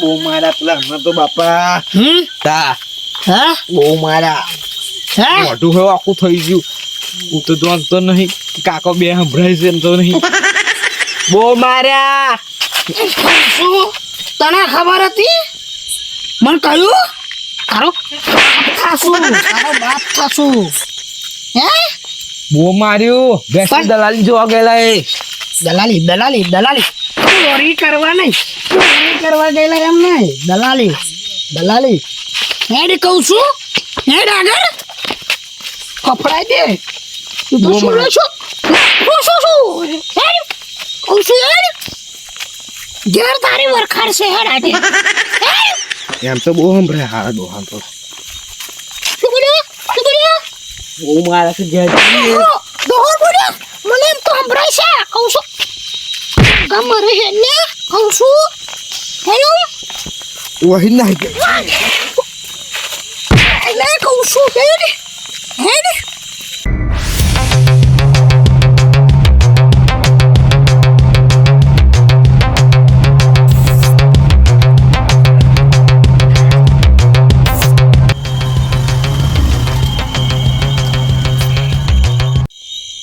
બહુ માર્યા પેલા હમણાં તો બાપા. હમ? તા. હા? બહુ માર્યા હા? મોઢું હવે આખું થઈ ગયું. હું તો જાણતો નહીં. કાકો બે સંભળાય છે એમ તો નહીં. બહુ માર્યા. શું? તને ખબર હતી? મને કહ્યું? તારો ખાસું તારો બાપ ખાસું હે? બહુ માર્યું. બેસી દલાલી જોવા ગયેલા એ. દલાલી દલાલી દલાલી. ચોરી કરવા નહીં ચોરી કરવા ગયેલા એમ નહીં? દલાલી દલાલી. હેડ કહું છું. હેડ આગળ. કપડાય દે. તું તો શું લે શું શું શું? હેડ. કહું છું હેડ. ઘેર તારી વરખાડ છે હેડ આજે એમ તો બહુ સંભળાય હારા ડોહા તો શું કર્યું? શું કર્યું? બહુ મારે છે ઘેર દોહર દોહર બોલ્યો મને એમ તો છે. કહું છું. ગમ રે હે ને કહું છું હેલો? વહી ના એટલે કહું છું હેડ હેડ.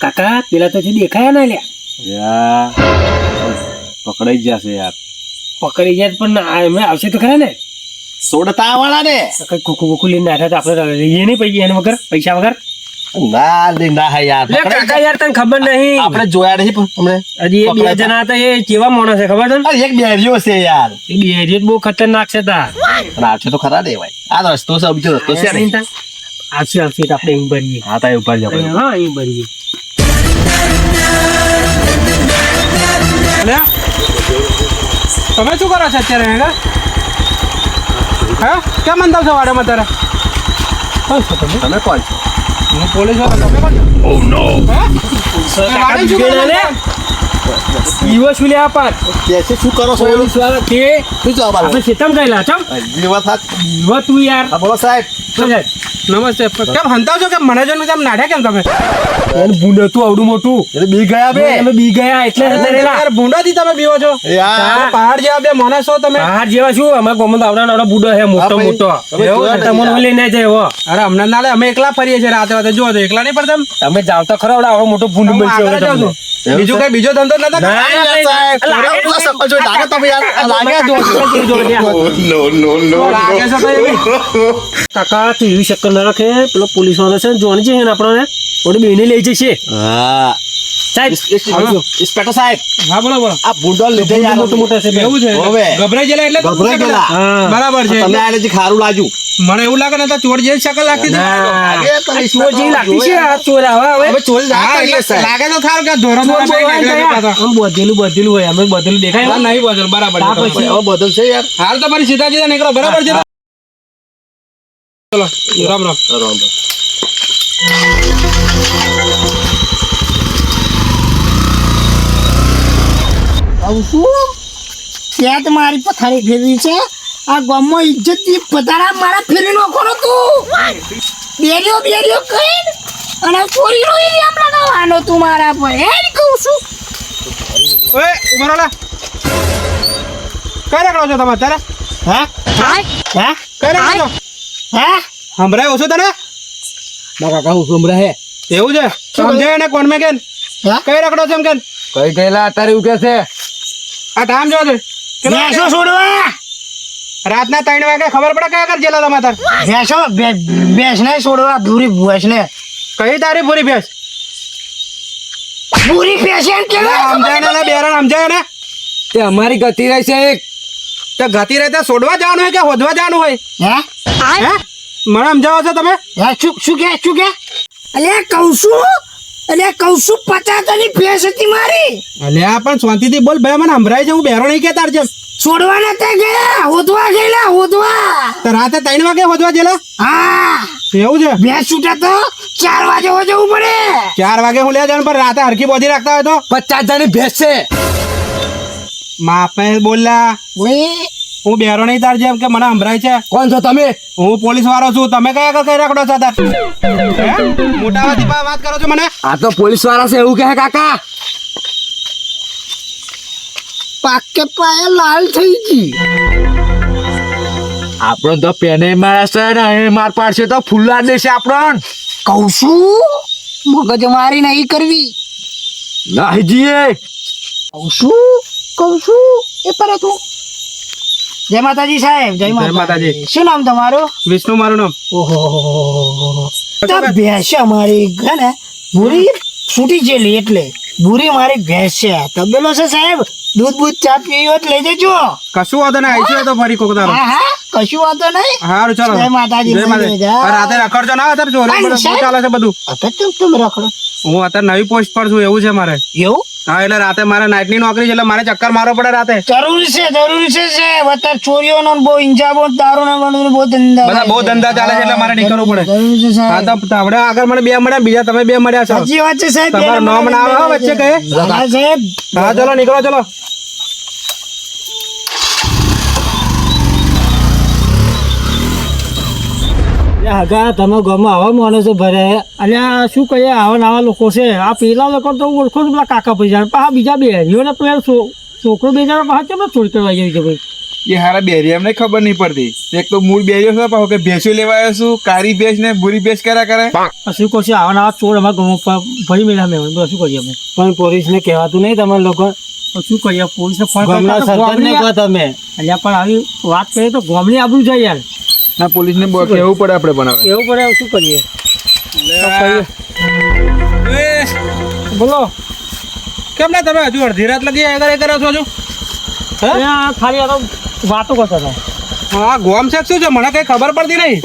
કાકા પેલા તો દેખાયા ના લ્યા. પકડાઈ જશે યાર. પકડી જાય પણ એમને આવશે તો ખરા ને? સોડતા વાળા ને કઈ ખોખું બોખું લઈને નાખ્યા તો આપણે લઈએ નહીં પૈસા એના વગર પૈસા વગર? ના લે ના હે યાર કાકા યાર તને ખબર નહીં. આપણે જોયા નહીં પણ હમણે હજી એ બે જણા હતા એ કેવા માણસ છે ખબર છે ને અરે એક બેરિયો છે યાર. એ બે હજી બહુ ખતરનાક છે તા આવશે તો ખરા દે ભાઈ આ રસ્તો છે બીજો રસ્તો છે ને આવશે આવશે તો આપણે અહીં ભરીએ હા તા ઉપર જાવ હા અહીં ભરીએ તમે શું કરો છો અત્યારે હેગા હા? કેમ અંદાવ છો વાડામાં તારે કોણ છો તમે? તમે કોણ છો? હું પોલીસ વાળો તમે કોણ છો? ઓ નો બીજે ના? ઈવો શું લે આપા કેસે શું કરો છો? પોલીસવાળા તે શું જવાબ આલો આપણે ખેતમ ગયેલા છો? જીવા થાત ઈવો તું યાર. બોલો સાહેબ. શું છે નમસ્તે પણ કેમ હંતાવ છો કેમ મને જો કેમ નાઠ્યા કેમ તમે એને ભૂંડ હતું આવડું મોટું એટલે બી ગયા બે અમે બી ગયા એટલે યાર ભૂંડા થી તમે બીવો છો યાર પહાડ જેવા બે માણસ છો તમે પહાડ જેવા છું અમે ગોમંદ આવડા આવડા બુડો હે મોટો મોટો તમે તમને લઈને જાય હો અરે અમને ના લે અમે એકલા ફરીએ છીએ રાતે વાતે જો એકલા નહીં પડતા એમ? તમે જાવ તો ખરા આવડો મોટો ભૂંડ તમને. બીજું કઈ બીજો ધંધો નતો ના, ના, ના, લાગે લાગે તમે લાગે લાગે તો. કાકા તું શક્કર ના રાખે પેલો પોલીસ વાળો છે ને જોવાની છે ને આપણને ઓડી બેને લઈ જશે હા સાહેબ ઇન્સ્પેક્ટર સાહેબ હા બોલો બોલો આ બુંડો લીધે યાર મોટો મોટો છે બે. એવું છે હવે. ગભરાઈ ગયેલા એટલે ગભરાઈ ગયેલા. હા. બરાબર છે તમે આને જે ખારું લાગ્યું મને એવું લાગે ને તો ચોર જેવી શકલ લાગતી હતી. ના. લાગે તમે આ ચોર જેવી લાગતી છે આ ચોર હવે હવે હવે ચોરી હા, લાગે એટલે સાહેબ લાગે તો ખારું કે ધોરણ ચોર ધોરણ બોલવા બેઠા ગયા. હતા. આમ બધેલું બધેલું હોય અમે બધેલું દેખાય હા, ને? નહીં બદલ બરાબર હા, છે તમારે. પછી. હવે બદલ છે યાર હાલ તો મારી સીધા સીધા નીકળો બરાબર છે ચલો રામ રામ ત્યાં તો મારી પથારી ફેરવી છે. આ ગામમાં ઇજ્જતની પથારા મારા ફેરવી નાખો કરો તું. બેરીઓ બેરીઓ કઈ? અને ચોરી નો ઇલ્જામ લગાવવાનો તું મારા પર. એ કહું છું. ઓએ ઊભા રહો લા. કઈ રાખડો છો તમે અત્યારે? હા? હા? કઈ રાખડો હા? સંભળાય ઓછું તને? ના કાકા હું સુમરા હે. એવું છે? સમજાય ને કોણ મેં કેન? કઈ રખડો છે એમ કેન? કઈ ગયેલા અત્યારે એવું કે છે? આ ટાઈમ જો છે ભેંસો છોડવા? રાતના ત્રણ વાગે ખબર પડે કયા કર જેલા તમે તાર ભેંસો ભેંસ ને છોડવા ભૂરી ભેંસ ને કઈ તારી પૂરી ભેંસ? ભૂરી ભેંસ એમ કે સમજાય ને બેરણ સમજાય ને. તે અમારી ગતિ રહી છે એક. તો ગતિ રહેતા સોડવા જવાનું હોય કે હોદવા જવાનું હોય? હે? હે? મને સમજાવો છો તમે? હે શું શું કે શું કે? અલ્યા કહું છું. અલ્યા કહું છું પચાસની ભેંસ હતી મારી. અલ્યા પણ શાંતિથી બોલ. ભાઈ મને સંભળાય છે હું બેરો નહીં કેતા તાર જેમ. છોડવા નતા ગયા હોદવા ગયેલા હોદવા તો રાતે ત્રણ વાગે હોદવા જેલા હા. એવું છે? બે છૂટા તો ચાર વાગે હોજવું પડે. ચાર વાગે હું લે જાણ પર રાતે હરખી બોધી રાખતા હોય તો? પચાસ હજારની ભેંસ છે. માપે બોલ્યા. હું બેરો નહીં તાર જેમ કે મને સંભળાય છે. કોણ છો તમે? હું પોલીસ વાળો છું. તમે કયા આગળ કઈ રાખડો છો તાર? મોટા વાતી વાત કરો છો મને? આ તો પોલીસવાળા છે એવું કહે કાકા. પાકે પાયે લાલ થઈ ગઈ. આપણો તો પેને મારા છે ને એ માર પાડશે તો ફૂલા દેશે આપણ કહું છું મગજ મારી નહીં કરવી. નાહી જઈએ. કહું છું કહું છું એ પર તું જય માતાજી સાહેબ જય માતાજી. શું નામ તમારું? વિષ્ણુ મારું નામ. ઓહો ભેંસ અમારી હે ભૂરી છૂટી ગયેલી એટલે ભૂરી મારી ભેંસ છે. તબેલો છે સાહેબ દૂધ બૂધ ચા પીવી હોય તો લઈ જજો. કશું વાંધો નહીં આવી તો ફરી કોક તારો કશું વાંધો નહીં. હારું ચાલો. જય માતાજી, જય માતાજી. રાતે રખડજો ના અત્યારે ચોરી ચાલે છે બધું. અત્યારે તમે રખડો? હું અત્યારે નવી પોસ્ટ પર છું એવું છે મારે. એવું? હા એટલે રાતે મારે નાઇટની નોકરી છે એટલે મારે ચક્કર મારવો પડે રાતે. જરૂરી છે જરૂરી છે છે. અત્યારે ચોરીઓનો ને બહુ ઇંજાબો દારૂ ને બહુ ધંધા બધા બહુ ધંધા ચાલે છે એટલે મારે નીકળવું પડે. જરૂરી છે હા તો હમણાં આગળ મને બે મળ્યા બીજા તમે બે મળ્યા છો. સાચી વાત છે સાહેબ. તમારું નામ ના આવે વચ્ચે કહે સાહેબ. હા ચલો નીકળો ચલો. હગા તમે ગામમાં આવા માણસો ભરે? અને શું કહીએ આવા નવા લોકો છે. આ પેલા લોકો તો ઓળખો છો પેલા કાકા પૈસા પાછા બીજા બે હરીઓને પેલા છોકરો બે જણા પાછા કેમ ચોરી કરવા જાય છે ભાઈ? એ હારા બેરી એમને ખબર નહીં પડતી. એક તો મૂળ બેરીઓ છે પાછો કે ભેંસો લેવા આવ્યો છું કારી ભેંસ ને બુરી ભેંસ કર્યા કરે. શું કહો છે? આવા નવા ચોર અમારા ગામમાં ભરી મેળા મેં શું કરીએ અમે? પણ પોલીસને કહેવાતું નહીં તમારે લોકો. શું કરીએ? પોલીસને ફોન તમે. અલ્યા પણ આવી વાત કરીએ તો ગામની આબરૂ જાય યાર. ના પોલીસ ને કેવું પડે આપણે પણ હવે? એવું પડે શું કરીએ? બોલો. કેમ ના તમે હજુ અડધી રાત લગી આગળ એ કરો છો હજુ? ખાલી આ તો વાતો કરતા હતા. હા ગોમ છે શું છે? મને કઈ ખબર પડતી નહીં.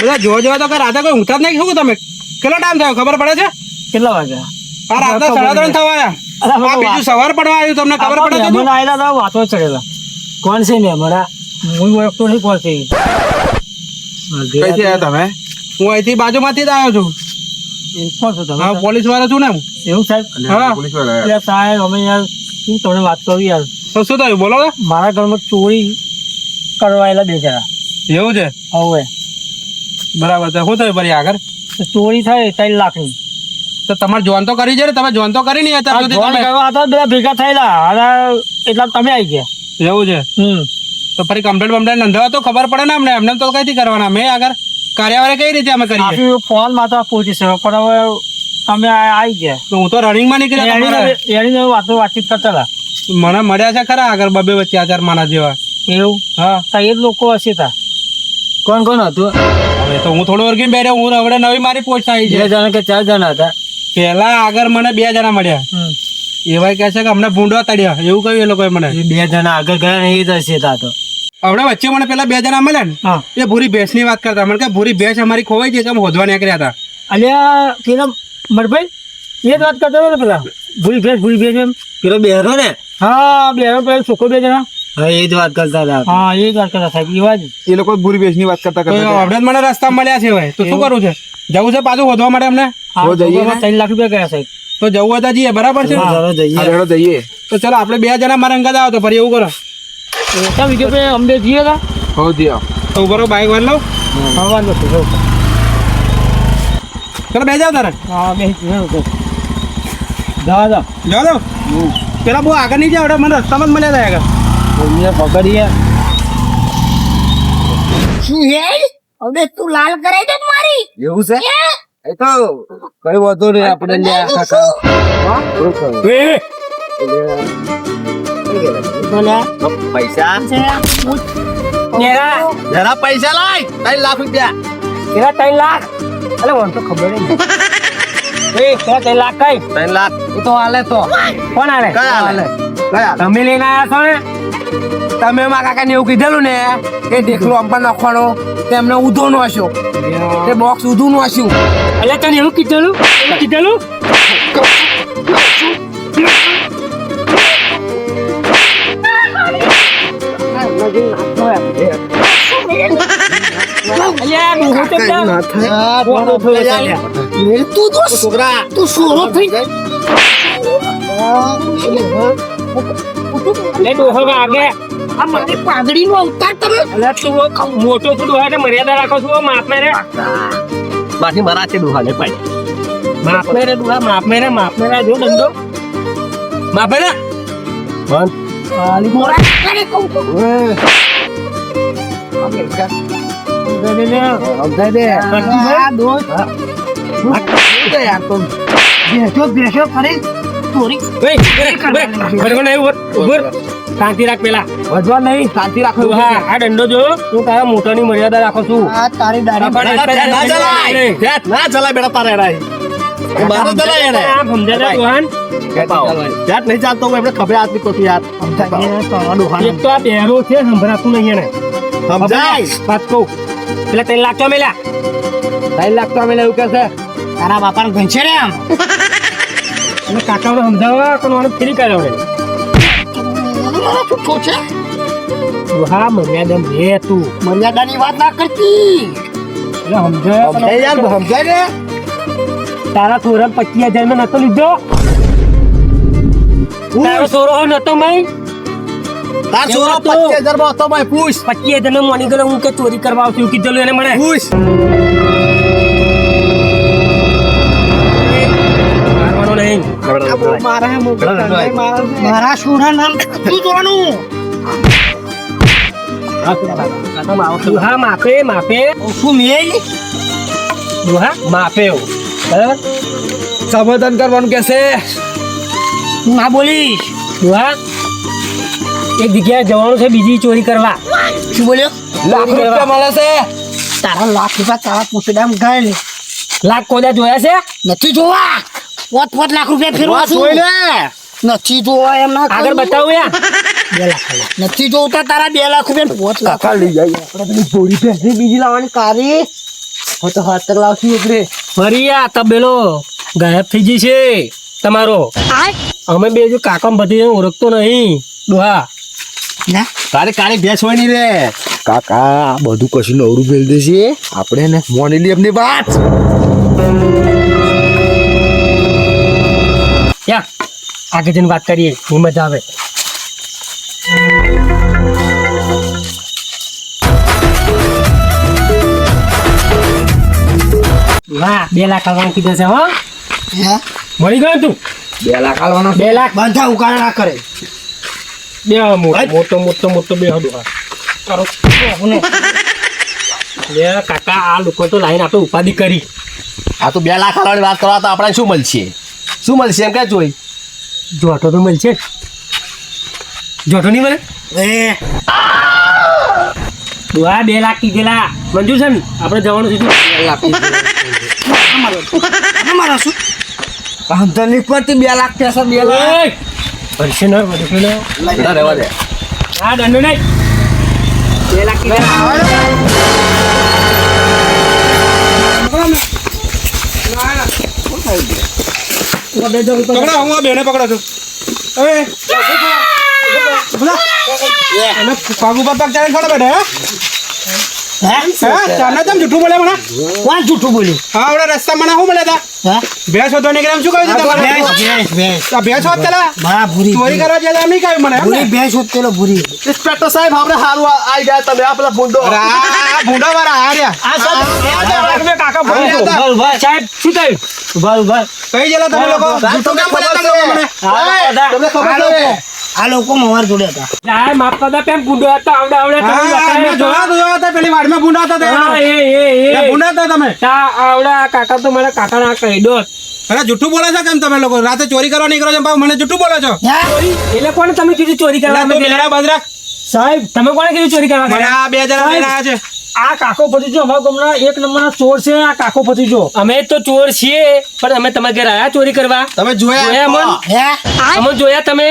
બધા જોવા જોવા તો કઈ રાતે કોઈ ઊંઘતા જ નહીં? શું તમે? કેટલો ટાઈમ થયો? ખબર પડે છે? કેટલા વાગ્યા આ રાતના સાડા ત્રણ થવા આવ્યા અરે આ બીજું સવાર પડવા આવ્યું તમને ખબર પડે આવેલા હતા વાતો ચડેલા. કોણ છે મહેમાન? મારા હું ઓળખતો નહીં કોણ છે કઈથી આવ્યા તમે? હું અહીંથી બાજુમાંથી જ આવ્યો છું. કોણ છો તમે હા પોલીસ વાળો છું ને હું. એવું સાહેબ? હા. પોલીસવાળા સાહેબ અમે યાર શું તમને વાત કરવી યાર? તો શું થયું? બોલો ને. મારા ઘરમાં ચોરી કરવાયેલા બેચારા એવું છે? હવે. બરાબર છે. શું થયું ફરી આગળ? ચોરી થાય ત્રણ લાખની. તો તમારે જોન તો કરી છે ને? તમે જોન તો કરી નહીં અત્યાર સુધી તમે? કરવા હતા બધા ભેગા થયેલા. અને એટલા તમે આવી ગયા. એવું છે? હમ. તો ફરી કમ્પ્લેટ બમ્પ્લેટ નોંધાવા તો ખબર પડે ને અમને. એમને તો કઈથી કરવાના? મેં આગળ કાર્યવાહી કઈ રીતે અમે કરીએ? ફોનમાં તો પૂછી શકો પણ હવે તમે આવી ગયા. તો હું તો રનિંગમાં માં એની વાતો વાતચીત કરતા મને મળ્યા છે ખરા આગળ બબે વચ્ચે હજાર માના જેવા. એવું? હા. તો એ જ લોકો હશે તા. કોણ કોણ હતું? હવે તો હું થોડું વર્ગીને બેઠો હું હવે નવી મારી પોસ્ટ આવી છે. જણા કે ચાર જણા હતા? પહેલા આગળ મને બે જણા મળ્યા. એવા કહે છે કે અમને ભૂંડવા તડ્યા એવું કહ્યું એ લોકોએ મને. બે જણા આગળ ગયા ને એ જ હશે તા તો. હમણાં વચ્ચે મને પેલા બે જણા મળ્યા ને એ ભૂરી ભેંસની વાત કરતા. મને કે ભૂરી ભેંસ અમારી ખોવાઈ ગઈ છે અમે હોદવા નીકળ્યા હતા. અલ્યા પેલા મરભાઈ એ જ વાત કરતા હતા ને પેલા. ભૂરી ભેંસ ભૂરી ભેસ એમ. પેલો બેહરો ને? હા બેહરો પેલો છોકરો બે જણા. હા એ જ વાત કરતા હતા. હા એ જ વાત કરતા સાહેબ એવા જ. એ લોકો ભૂરી ભેંસની વાત કરતા કરતા હમણાં મને રસ્તા મળ્યા છે હવે. તો શું કરવું છે? જવું છે પાછું હોદવા માટે અમને? ત્રણ લાખ રૂપિયા ગયા સાહેબ તો જવું હતા જઈએ બરાબર છે? જઈએ. તો ચાલો આપણે બે જણા મારા અંગાત આવો તો ફરી એવું કરો. ઓછા વીડિયો પે અમને જઈએ હતા હો જીઓ તો ઊભો બાઈક વાર લઉં છે જો. બે જાવ તારે. હા બે જઈએ જા જા જાઓ પેલા બહુ આગળ નહીં જાવ મને રસ્તામાં જ મળ્યા હતા આગળ. પકડીએ. શું હે? હવે તું લાલ કરાઈ દે મારી? એવું છે? એ તો કઈ વાંધો નહીં આપણે પૈસા? નેરા. જરા પૈસા લાય. ત્રણ લાખ રૂપિયા. તેરા ત્રણ લાખ. અરે મને તો ખબર નહીં ત્રણ લાખ કઈ? ત્રણ લાખ. એ તો હાલે તો. કોણ હાલે? કયા હાલે? કયા તમે લઈને આવ્યા છો ને? તમે મારા કાકા ને એવું કીધેલું ને એ દેખલો અંપા નાખવાનો? તેમને ઉધો નો હશો તે બોક્સ ઉધું નો હશ્યું એટલે તને એવું કીધેલું? એવું કીધેલું? છોકરા. તું સોરો થઈ. ડોહો વાગે. આ મારી પાઘડી નો અવતાર તમે? અલે તું મોટો છું ડોહા મર્યાદા રાખો છો માપ મેરે. બાકી મારા છે દુહાને પાઈ માપ મેરે ડોહા માપ મેરે માપ મેરે જો દંડો માફે ખાલી મોરા કરે કહું છું. આ દોસ્ત બેસો બેસો કરી ચોરી. શાંતિ રાખ પેલા. વધવા નહીં શાંતિ રાખો હા આ દંડો જો. તું તારા મોટાની મર્યાદા રાખો છું. આ તારી દાડી ના ચલાય. ના ચલાય બેટા તારે રાય મારો ચલાય. એને આ સમજાતા જોહાન જાત નહીં ચાલતો હું એમને ખબર આદમી કોથી યાર એક તો આ બેરો છે સંભળાતું નહીં એને. સમજાય. વાત કહું. પેલા ત્રણ લાખ તો મેલ્યા ત્રણ લાખ તો એવું કે છે. તારા બાપાને ઘંશે રે આમ? કાકાઓને સમજાવવા ફ્રી કરાવે છૂટો છે? હા મર્યાદા રે તું. મર્યાદાની વાત ના કરતી. સમજાય સમજાય ને. તારા સોરન પચીસ હજારમાં નતો લીધો? તારો સોરો નતો મેં તાર છોરો એમાં તો- પચીસ હજારમાં હતો ભાઈ પૂછ. પચીસ હજાર નો મોની ગયો હું કે ચોરી કરવા આવતી કીધેલું એને મને. પૂછ. મારવાનો નહીં. સમાધાન કરવાનું કે ના બોલીશ હા એક જગ્યાએ જવાનું છે બીજી ચોરી કરવા શું બોલ્યો લાખ રૂપિયા મળે છે તારા લાખ રૂપિયા તારા પૂછડામ ગયેલ લાખ કોદા જોયા છે નથી જોવા પોત પોત લાખ રૂપિયા ફેરવા જોઈ લે. નથી જોવા એમ ના આગળ બતાવું યા. નથી જોતા તારા બે લાખ રૂપિયા પોત લાખ. લઈ જાય આપણે પેલી ભોળી ભેંસની બીજી લાવવાની કારી હું તો હાથ તક લાવશું એટલે ફરી આ તબેલો ગાયબ થઈ છે તમારો. અમે બે જો કાકા બધી ઓળખતો નહીં. દોહા. ના. તારે કાલે ભેંસ હોય નહીં રે. કાકા બધું કશું નવરું ફેલ દેશે. આપણે એને મોની લી એમની વાત. યા આગળ જઈને વાત કરીએ. એ મજા આવે. વાહ બે લાખ આવવાનું કીધું છે હો. મળી ગયો તું? બે લાખ આવવાનો બે લાખ? બાંધા ઉકાળા ના કરે. બે મોટો મોટો મોટો મોટો બે હડો કરો. બે કાકા આ લોકો તો લાઈન આપણે ઉપાધિ કરી. આ તો બે લાખ વાળાની વાત કરવા તો આપણે શું મળશે? શું મળશે એમ કે જોઈ જોટો તો મળશે. જોટો નહીં મળે? એ. આ બે લાખ કીધેલા. મંજુ છે ને આપણે જવાનું છે? શું? ધનની પરથી બે લાખ પૈસા બે લાખ! ભરશે ને, રહેવા દે. હા દંડો નહીં. બે લાખ કીધેલા. પકડો હું આ બેને પકડો છું. હવે પગ ઉપર પગ ચાલે ખડો બેઠે હે? હે હે? ચાને તેમ જૂઠું બોલે મને? કોણ જૂઠું બોલ્યું? હા આવડે રસ્તા મને શું મળ્યા હતા હે? ભેંસ હતો નીકળે શું કહ્યું હતું ભેંસ ભેંસ ભેંસ ભેંસ હોત બા ભૂરી ચોરી કરવા ગયા હતા નહીં કહ્યું મને ને? ભૂરી ભેંસ હોત પેલો ભૂરી. ઇન્સ્પેક્ટર સાહેબ આપણે સારું આવી ગયા તમે આ પેલા ભૂંડો. આ કાકા. સાહેબ શું થયું? ઊભા ઊભા કઈ જલા તમે લોકો? જૂઠું કેમ બોલ્યા તમે મને? તમને ખબર છે? આ લોકો મવાર જોડે હતા. જાય માફ કરતા પેમ ગુંડો હતા આવડે આવડે તમે જોયા તો જોયા હતા પેલી વાડમાં ગુંડા હતા હા, એ એ એ. ગુંડા હતા તમે? તા આવડા કાકા તો મને કાકા ના કહી દો. અરે જૂઠું બોલે છે કેમ તમે લોકો? રાતે ચોરી કરવા નીકળો છો મને જૂઠું બોલો છો? એટલે કોને તમે કીધું ચોરી કરવા એટલે બેડા બંધ રાખ. સાહેબ તમે કોને કીધું ચોરી કરવા મને આ બે જણા લઈને છે. આ કાકો ભત્રીજો અમારા ગામના એક નંબરના ચોર છે આ કાકો ભત્રીજો અમે તો ચોર છીએ પણ અમે તમારા ઘરે આયા ચોરી કરવા? તમે જોયા જોયા અમે જોયા તમે?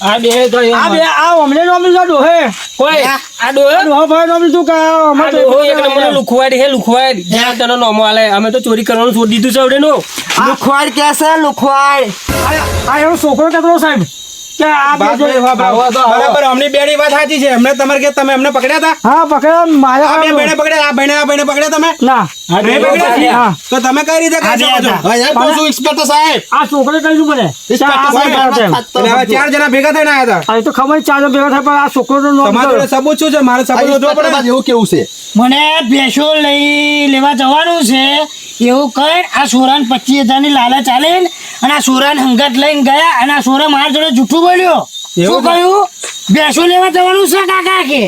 આ બે આ બે આ અમને નો મિલ ડોહે? કોઈ? આ ડોહે? ડોહો ભાઈ તું કા અમે તો એક લુખવાડ હે લુખવાડ. જ્યાં તેનો નોમો આલે. અમે તો ચોરી કરવાનું છોડી દીધું છે આવડે નો લુખવાડ કે છે? લુખવાડ. આ એનો છોકરો કેતો સાહેબ. કે આ બે વાત જો- ભાઈ, હા, બરાબર. બરાબર અમની બેની વાત સાચી છે. એમને તમારે કે તમે એમને પકડ્યા હતા હા પકડ મારે આ બેને પકડ્યા આ ભાઈને આ ભાઈને પકડ્યા તમે? ના. બે પકડ્યા છીએ? હા. તો તમે કઈ રીતે આ કહી બે શકો છો હતા. હા યાર ઇન્સ્પેક્ટર સાહેબ. આ છોકરે કહ્યું મને? ઇન્સ્પેક્ટર સાહેબ એટલે હવે ચાર જણા ભેગા થઈને આવ્યા હતા. તો ખબર ચાર ભેગા થાય પણ આ છોકરો નો સબૂત શું છે? મારે સબૂત. એવું કેવું છે? મને ભેંસો લઈ લેવા જવાનું છે. એવું કઈ આ સોરાન પચીસ હજારની લાલચ ચાલે અને આ સોરાન હંગત લઈને ગયા અને આ સોરા મારા જોડે જૂઠું બોલ્યો. શું કહ્યું? ભેંસો લેવા જવાનું છે કાકા કે?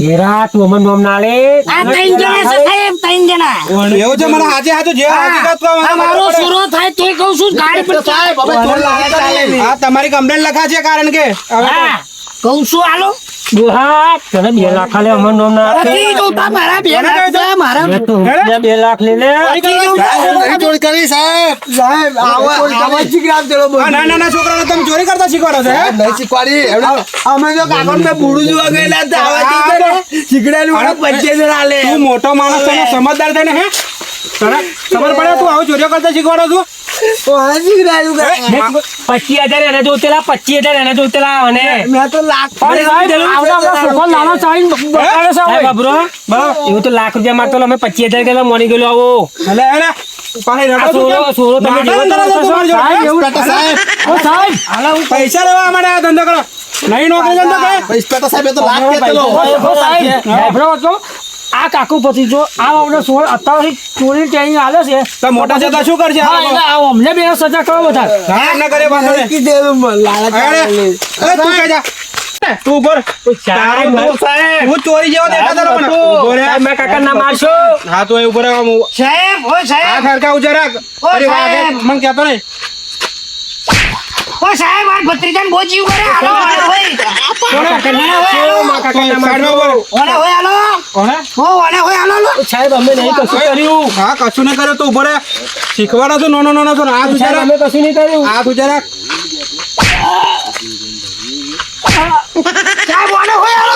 બેરા તું અમને નોમ ના લે આ ત્રણ જણા છે સાહેબ ત્રણ જણા. એવું છે મને હાજે હાજુ જે હકીકત કહો મારો સુરો થાય તોય કહું છું ગાડી પર સાહેબ હવે ચોર લાગતા નહીં. આ તમારી કમ્પ્લેન લખા છે કારણ કે? હવે કહું છું હાલો. ડોહા તને બે લાખ લે અમર નોમ ના આપે. નથી જોતા મારા બે લાખ છે, મારા તો બે લાખ લે. લે નહીં ચોરી કરી સાહેબ. સાહેબ આવા આવા જીગ્રામ દેલો બોલ ના ના ના છોકરાને તમે ચોરી કરતા શીખવાડો છે નહીં શીખવાડી અમે જો કાકા મેં બુડું જોવા ગયેલા હતા આવા આ શીખડેલું શીખડાયેલું અરે મને પચીસ તું મોટો માણસ છે સમજદાર સમજદાર ને હે? તને ખબર પડે તું આવું ચોરીઓ કરતા શીખવાડો છું? પચીસ હજાર એને જોતેલા પચીસ હજાર એને જોતેલા અને મેં તો લાખ. બાબરો, એવું તો લાખ રૂપિયા માંગતો અમે હજાર ગયેલો આવો. પૈસા લેવા ધંધો કરો. નહીં નોકરી ધંધો કરે. પેટા સાહેબ તો લાખ આ કાકુ પછી જો આ અમને સોળ અત્યારથી ચોરી ટ્રેનિંગ આલે છે તો મોટા જતા શું કરશે હા, એટલે આ અમને બે સજા કરો બધા હા, ના કરે વાંધો નહીં. કીધેલું મને, લાલચ અરે, તું જા. તું ઊભો રહે. સાહેબ, હું ચોરી જેવો દેખાતો હતો મને. ઊભો રહે. સાહેબ, કાકા ના મારશો હા તો એ ઊભો રહે સાહેબ ઓ આ સાહેબ ખરકા ઊંચા રાખ. અરે વાહ, મને કહેતો નહીં. ઓ સાહેબ આ ભત્રીજાને બહુ જીવ કરે હાલો કાકા ના હોય ઓને હોય. સાહેબ અમે નહીં કશું કર્યું. હા કશું નહીં કર્યો તું ઊભો રહે. શીખવાડો છો નાનો નાનો છો સાહેબ રાખ. અમે કશું નહીં કર્યું.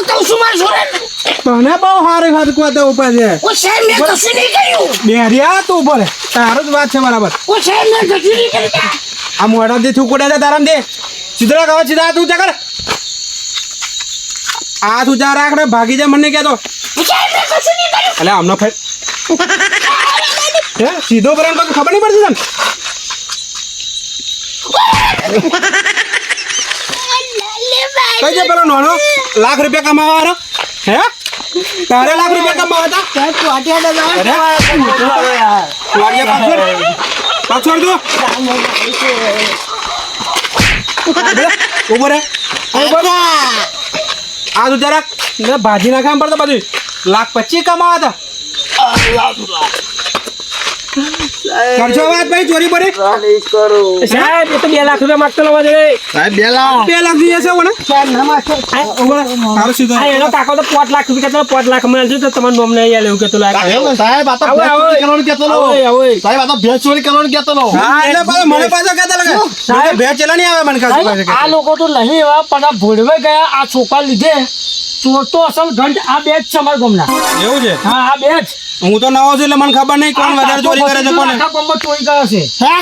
કહું છું મારા છોરાને. તને બહુ સારી વાત કહેતો ઉપર છે. ઓ સાહેબ મેં કશું નહીં કર્યું. બેરિયા તું ઊભો રહે. તારો જ વાત છે બરાબર. આ સાહેબથી કશું નહીં કર્યું. આ મોઢાથી થૂકુડા છે તારામ દે સીધો કહો સીધા તું ઊંચા આ તું ઊંચા રાખ ને ભાગી જા મને કહેતો. એટલે આમનો ફેર હે? સીધો કરે તો ખબર નહીં પડતી તને? કઈ છે પેલો નાનો? લાખ રૂપિયા કમાવા વાળો હે? તારે લાખ રૂપિયા કમાવા હતા? પાછળ જો. ઊભો રે. આ તું જરાક ને ભાજી નાખવા પડતો બધું લાખ પચીસ કમાવા હતા. કરશો વાત ભાઈ ચોરી પડી સાહેબ એ તો બે લાખ રૂપિયા માંગતો લેવા જોડે સાહેબ બે લાખ. બે લાખ જોઈએ છે મને તારો સીધો. આ એનો કાકો તો પાંચ લાખ રૂપિયા પાંચ લાખ મળે છે તો તમારે નોમ નહીં આલે એવું કેતો લાગે. સાહેબ આ તો કરવાનું કેતો આવો, આવો. સાહેબ આ તો ભેંસ ચોરી કરવાનું કહેતેલો. હા એટલે પાછો મને પાછો લાગે. મને ભેજ ચલા નહીં આવે મને આ લોકો તો નહીં એવા પણ આ ગયા આ છોકરા લીધે. ચોર તો અસલ ઘંટ આ બે જ છે અમારા ગામના. એવું છે? હા આ બે જ હું તો નવો છું એટલે મને ખબર નહીં કોણ વધારે ચોરી કરે છે કોણ આખા ગામમાં ચોરી કરે છે. હે?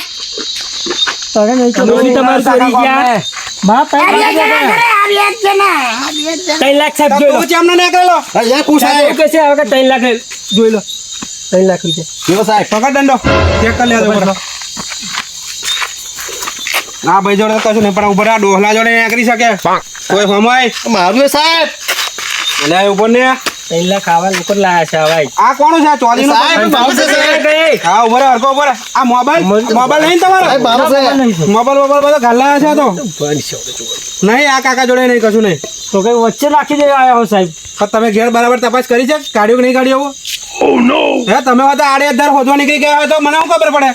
તારે નહીં ચોરી તમારી ચોરી ગયા? બે આ બે ત્રણ લાખ સાહેબ જોઈ લો. તો ચેમને નીકળેલો? હા, યાર, કું સાહેબ કે છે હવે કે ત્રણ લાખ જોઈ લો. ત્રણ લાખ રૂપિયા. કેવો સાહેબ. પકડ દંડો. ચેક કરી લેજો બરાબર ના ભાઈ જોડે કશું નહીં પણ ઉપર આ ડોહલા જોડે કરી શકે. કોઈ હમાય મારું સાહેબ. એટલે ઉપર ને. ત્રણ ખાવા લોકો જ લાયા છે ભાઈ. આ કોણ છે? આ ચોલીનું સાહેબ હા ઊભો હરકો ઊભો આ મોબાઈલ મોબાઈલ નહીં તમારો? મોબાઈલ મોબાઈલ બધો ઘાલા છે તો? નહીં આ કાકા જોડે નહીં કશું નહીં. તો કઈ વચ્ચે રાખી દેવા આવ્યા હો સાહેબ. પણ તમે ઘેર બરાબર તપાસ કરી છે? કાઢ્યું કે નહીં કાઢ્યું હે તમે હતા આડે અધાર હોદવા નીકળી ગયા હોય તો મને શું ખબર પડે?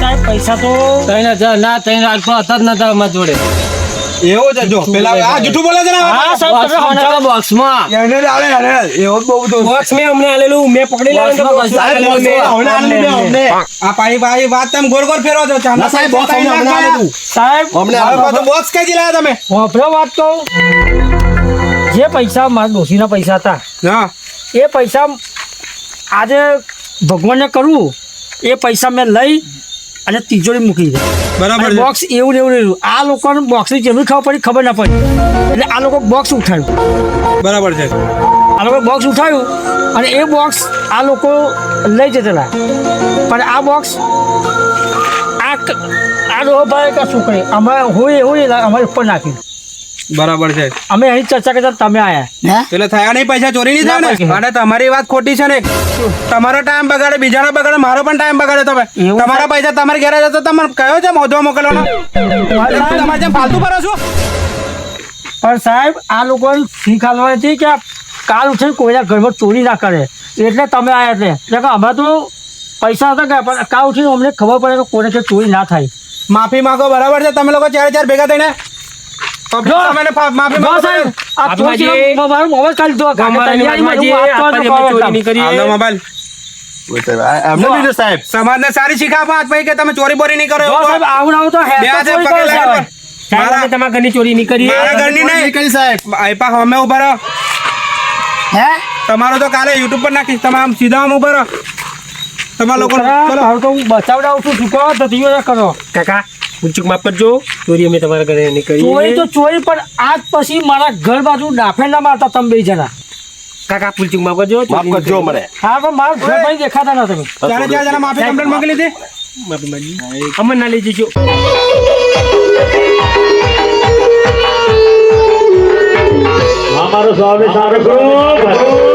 સાહેબ પૈસા તો ત્રણ હજાર ના ત્રણ હજાર હતા જ નતા અમારા જોડે. એવું છે જો પેલા આ જૂઠું બોલે છે ને હા સાહેબ તમે હોના બોક્સમાં એને લાવે અરે એવો બહુ બધો બોક્સ મેં અમને આલેલું મેં પકડી લાવ્યો તો બોક્સ મેં- હમણાં અમને. આ પાણી પાણી વાત તમે ગોળ ગોળ ફેરવો છો ચાંદા સાહેબ બોક્સ અમને હમણાં આલે સાહેબ અમને આલેલું. આલે. બોક્સ કઈ દિલાયા તમે? વાપરો વાત તો જે પૈસા મારા ડોશીના પૈસા હતા હા. એ પૈસા આજે ભગવાનને કરવું એ પૈસા મેં લઈ અને તિજોરી મૂકી દે બરાબર બોક્સ એવું ને એવું રહ્યું આ લોકોને બોક્સની જેવી ખબર પડી ખબર ના પડી. એટલે આ લોકો બોક્સ ઉઠાવ્યું. બરાબર છે. આ લોકો બોક્સ ઉઠાવ્યું અને એ બોક્સ આ લોકો લઈ જતેલા પણ આ બોક્સ આ આ ડોહો ભાઈ કે શું કરે અમે હોય હોય અમારે ઉપર નાખ્યું બરાબર છે. અમે અહીં ચર્ચા કરતા તમે આયા. એટલે થયા નહીં પૈસા ચોરી નહીં થાય ને? અને તમારી વાત ખોટી છે ને તમારો ટાઈમ બગાડે બીજાનો બગાડે મારો પણ ટાઈમ બગાડે તમે. તમારા પૈસા તમારે ઘરે જતો તમે કયો છે મોધો મોકલવાનો? તમારે જેમ ફાલતુ કરો છો. પણ સાહેબ આ લોકોને શીખ આલવાની હતી કે કાલ ઉઠીને કોઈના ઘરમાં ચોરી ના કરે. એટલે તમે આયા એટલે. એટલે કે અમે તો પૈસા હતા ગયા પણ કાલ ઉઠીને અમને ખબર પડે કે કોઈને ક્યાંય ચોરી ના થાય. માફી માંગો બરાબર છે. તમે લોકો ચાર ચાર ભેગા થઈને સમાજને સારી શીખ આપો આજ પછી કે તમે ચોરી બોરી નહીં કરો. આવું આવું તો તમારા ઘરની ચોરી નહીં કરીએ મારા ઘરની નહીં. કરી સાહેબ. આઈપા અમે ઊભા રહો. હે? તમારો તો કાલે યુટ્યુબ પર નાખીશ. તમે આમ સીધા આમ ઊભા રહો. તમારા લોકો તો હું બચાવડાવું છું. શું કરો તો કરો. કાકા ભૂલચૂક માફ કરજો. ચોરી અમે તમારા ઘરે નીકળી ચોરી તો ચોરી પણ આજ પછી મારા ઘર બાજુ ડાફેલા મારતા તમે બે જણા. કાકા પુલચુક માફ કરજો. માફ કરજો મને હા પણ મારા ઘર ભાઈ દેખાતા ના તમે. ત્યારે ત્યાં જણા માફી કમ્પ્લેન માંગી લીધી? માફી માંગી. અમે ના લઈ જજો અમારો સ્વામી સારો કરો.